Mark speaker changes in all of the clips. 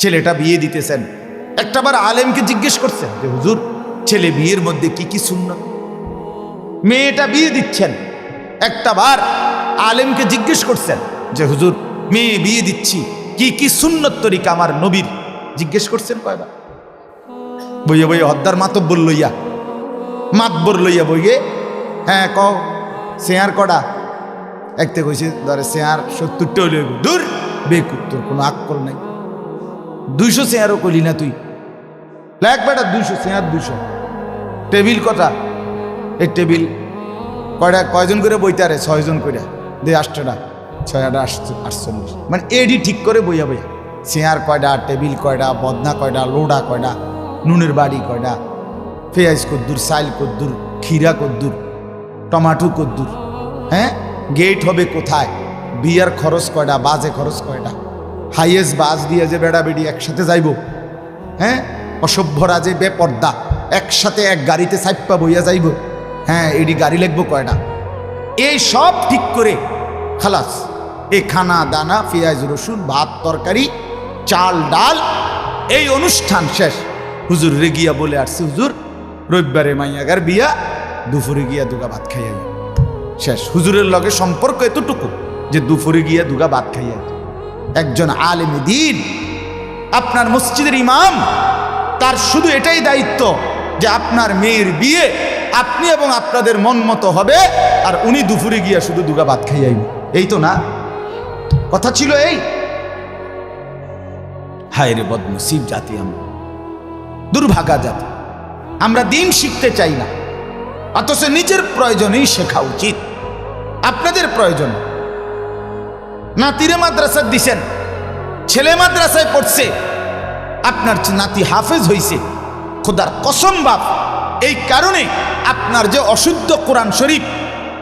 Speaker 1: ছেলেটা বিয়ে দিতেছেন। একটাবার আলেমকে জিজ্ঞেস করছেন যে হুজুর, ছেলে বিয়ের মধ্যে কি কি সুন্নত? মেয়েটা বিয়ে দিচ্ছেন। একটাবার আলেমকে জিজ্ঞেস করছেন, যে হুজুর, মেয়ে বিয়ে দিচ্ছি, কি কি সুন্নত তরিকা আমার নবীর? জিজ্ঞেস করছেন কয়বার। বইয়ে বইয়ে হদ্দার মাতব্বর লইয়া মাতবর লইয়া বইয়ে হ্যাঁ ক সেয়ার কটা? একতে কইছে, ধরে সেয়ার সত্তরটা হইলে দূর বেকুর তোর কোনো আক্কল নাই। দুইশো চেয়ারও কইলি না তুই? লেখ বেটা, দুইশো, চেয়ার দুইশো। টেবিল কটা? এই টেবিল। কয়টা, কয়জন করে বইতে আরে? ছয়জন করে। দে আটটা ছয় আট আটশো, আটচল্লিশ। মানে এডি ঠিক করে বইয়া বইয়া। চেয়ার কয়টা, টেবিল কয়টা, বদনা কয়টা, লোডা কয়টা, নুনের বাড়ি কয়টা, পেঁয়াজ কদ্দুর সাইল কদ্দুর, ক্ষীরা কদ্দুর, টমাটো কদ্দুর হ্যাঁ? গেট হবে কোথায়? বিয়ার খরচ কয়টা, বাজে খরচ কয়টা? হাইয়েস্ট বাস দিয়ে যে বেড়া বেড়ি একসাথে যাইব হ্যাঁ? অসভ্যরা যে বেপর্দা, একসাথে এক গাড়িতে সাইপ্পা বইয়া যাইব। হ্যাঁ এডি গাড়ি লাগবো কয়টা এই সব ঠিক করে, খালাস, এ খানা দানা, পেঁয়াজ, রসুন, ভাত, তরকারি, চাল, ডাল, এই অনুষ্ঠান শেষ। হুজুর রে গিয়া বলে আসছে, হুজুর, রবিবারে মাইয়াগার বিয়া, দুপুরে গিয়া দুগা ভাত খাইয়া শেষ, হুজুরের লগে সম্পর্ক এতটুকু যে দুপুরে গিয়া দুগা ভাত খাইয়া। একজন আলেম দিন। আপনার মসজিদের ইমাম, তার শুধু এটাই দায়িত্ব যে আপনার মেয়ের বিয়ে, আপনি এবং আপনাদের মন মতো হবে, আর উনি দুপুরে গিয়া শুধু দুগা ভাত খাইয়াইব এই তো না? কথা ছিল এই? হায় রে বদনসিব জাতি আমরা। দুর্ভাগা জাতি। আমরা দিন শিখতে চাই না। অথচ নিজের প্রয়োজনেই শেখা উচিত। আপনাদের প্রয়োজন। নাতিরে মাদ্রাসা দিছেন। ছেলে মাদ্রাসায় পড়ছে। আপনার নাতি হাফেজ হইছে, খোদার কসম বাপ, এই কারণে আপনার যে অশুদ্ধ কোরআন শরীফ,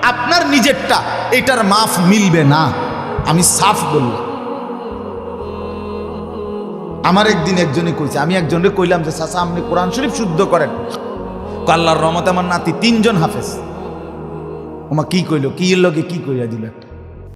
Speaker 1: আপনার নিজেরটা, এটার মাফ মিলবে না। আমি সাফ বললাম। আমার একদিন একজনে কইছে, আমি একজনে কইলাম যে, চাচা, আপনি কোরআন শরীফ শুদ্ধ করেন। আল্লাহর রহমতে আমার নাতি তিনজন হাফেজ। ওমা কি কইলো? কি লগে কি কইয়া দিল একটা?